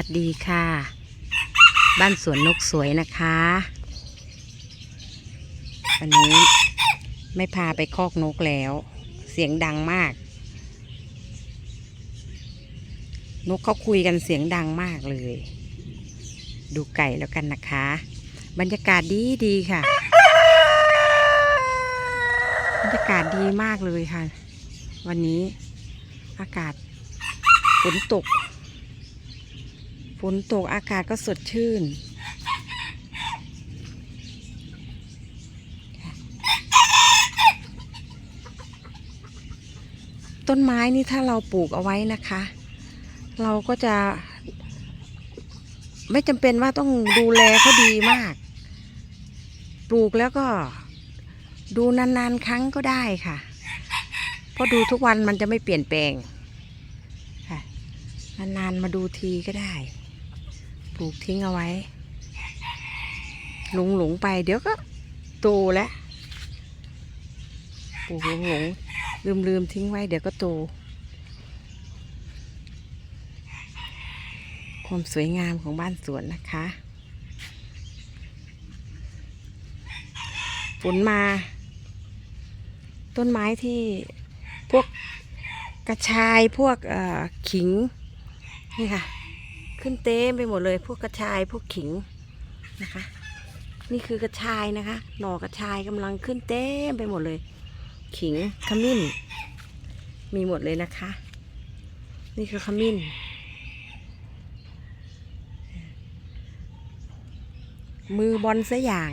วัสดีค่ะ บ้านสวนนกสวยนะคะ วันนี้ไม่พาไปคอกนกแล้ว เสียงดังมาก นกเขาคุยกันเสียงดังมากเลย ดูไก่แล้วกันนะคะ บรรยากาศดีดีค่ะ บรรยากาศดีมากเลยค่ะ วันนี้อากาศฝนตก นตกอากาศก็สดชื่น ต้นไม้นี่ถ้าเราปลูกเอาไว้นะคะ เราก็จะ ไม่จำเป็นว่าต้องดูแลเขาดีมาก ปลูกแล้วก็ดูนานๆ ครั้งก็ได้ค่ะ เพราะดูทุกวันมันจะไม่เปลี่ยนแปลงค่ะนานๆมาดูทีก็ได้ ปลูกทิ้งเอาไว้ หลงหลงๆไปเดี๋ยวก็โตแล้วปลูกหลงหลงลืมลืมๆทิ้งไว้เดี๋ยวก็โต ความสวยงามของบ้านสวนนะคะฝนมา ต้นไม้ที่พวกกระชายพวกขิง นี่ค่ะ ขึ้นเต็มไปหมดเลยพวกกระชายพวกขิงนะคะ นี่คือกระชายนะคะ หน่อกระชายกำลังขึ้นเต็มไปหมดเลย ขิงขมิ้น มีหมดเลยนะคะ นี่คือขมิ้น มือบอลซะอย่าง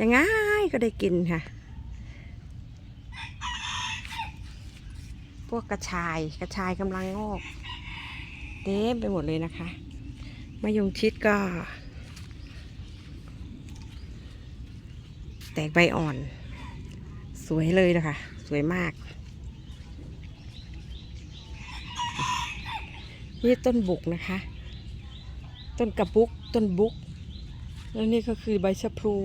ยังไงก็ได้กินค่ะ พวกกระชายกระชายกำลังงอก เต็มไปหมดเลยนะคะ มะยงชิดก็ แตกใบอ่อน สวยเลยนะคะ สวยมาก นี่ต้นบุกนะคะ ต้นกระบุก ต้นบุก แล้วนี่ก็คือใบชะพลู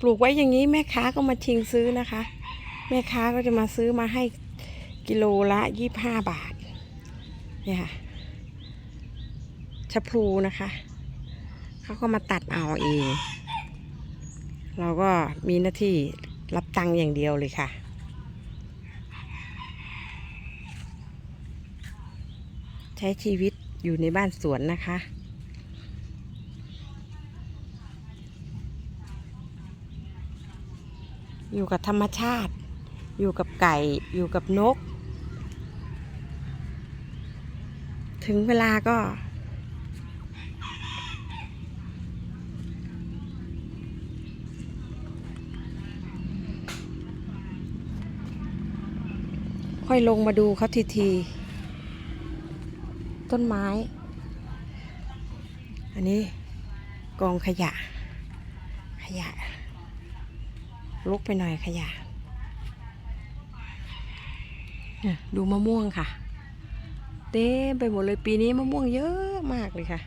ปลูกไว้อย่างนี้แม่ค้าก็มาชิงซื้อนะคะ แม่ค้าก็จะมาซื้อมาให้กิโลละยี่บห้าบาท เนี่ยค่ะ ชะพลูนะคะ เขาก็มาตัดเอาเอง เราก็มีหน้าที่รับตังค์อย่างเดียวเลยค่ะ ใช้ชีวิตอยู่ในบ้านสวนนะคะอยู่กับธรรมชาติ อยู่กับไก่ อยู่กับนก ถึงเวลาก็ อยลงมาดูเขาทีทีๆต้นไม้ อันนี้กองขยะ ขยะ ลุกไปหน่อยขยะเนี่ยดูมะม่วงค่ะ เต็มไปหมดเลยปีนี้มะม่วงเยอะมากเลยค่ะ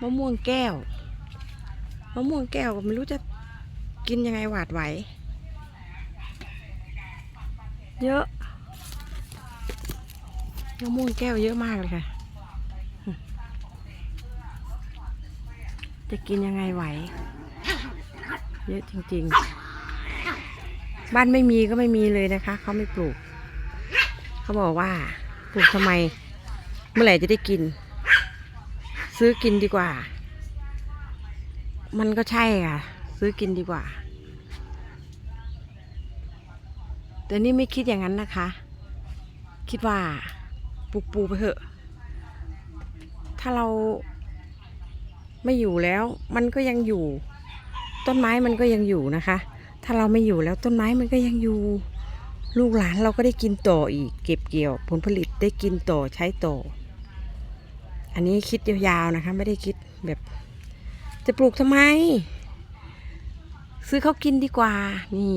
มะม่วงแก้ว มะม่วงแก้วไม่รู้จะกินยังไงหวาดไหว เยอะมะม่วงแก้วเยอะมากเลยค่ะ จะกินยังไงไหว เยอะจริง ๆ บ้านไม่มีก็ไม่มีเลยนะคะ เขาไม่ปลูก เขาบอกว่าปลูกทำไม เมื่อไหร่จะได้กิน ซื้อกินดีกว่า มันก็ใช่ค่ะ ซื้อกินดีกว่า แต่นี่ไม่คิดอย่างนั้นนะคะ คิดว่าปลูกปูไปเถอะ ถ้าเราไม่อยู่แล้ว มันก็ยังอยู่ ต้นไม้มันก็ยังอยู่นะคะ ถ้าเราไม่อยู่แล้วต้นไม้มันก็ยังอยู่ ลูกหลานเราก็ได้กินต่ออีก เก็บเกี่ยว ผลผลิตได้กินต่อใช้ต่อ อันนี้คิดยาวๆนะคะ ไม่ได้คิดแบบ จะปลูกทำไม ซื้อเขากินดีกว่า นี่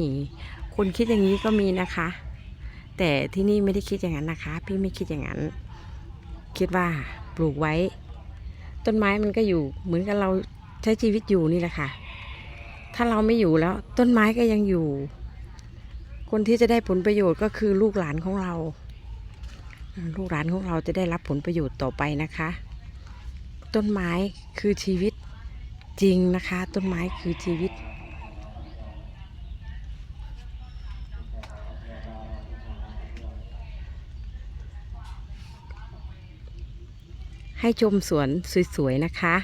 คนคิดอย่างนี้ก็มีนะคะ แต่ที่นี่ไม่ได้คิดอย่างนั้นนะคะ พี่ไม่คิดอย่างนั้น คิดว่าปลูกไว้ ต้นไม้มันก็อยู่เหมือนกับเราใช้ชีวิตอยู่นี่แหละค่ะ ถ้าเราไม่อยู่แล้ว ต้นไม้ก็ยังอยู่ คนที่จะได้ผลประโยชน์ก็คือลูกหลานของเรา ลูกหลานของเราจะได้รับผลประโยชน์ต่อไปนะคะ ต้นไม้คือชีวิตจริงนะคะ ต้นไม้คือชีวิต ให้ชมสวนสวยๆนะคะ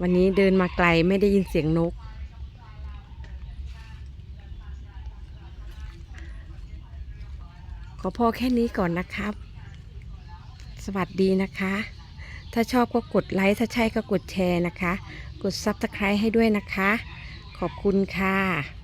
วันนี้เดินมาไกลไม่ได้ยินเสียงนก ขอพอแค่นี้ก่อนนะครับ สวัสดีนะคะ ถ้าชอบก็กดไลค์ ถ้าใช่ก็กดแชร์นะคะ กดซับสไครต์ให้ด้วยนะคะ ขอบคุณค่ะ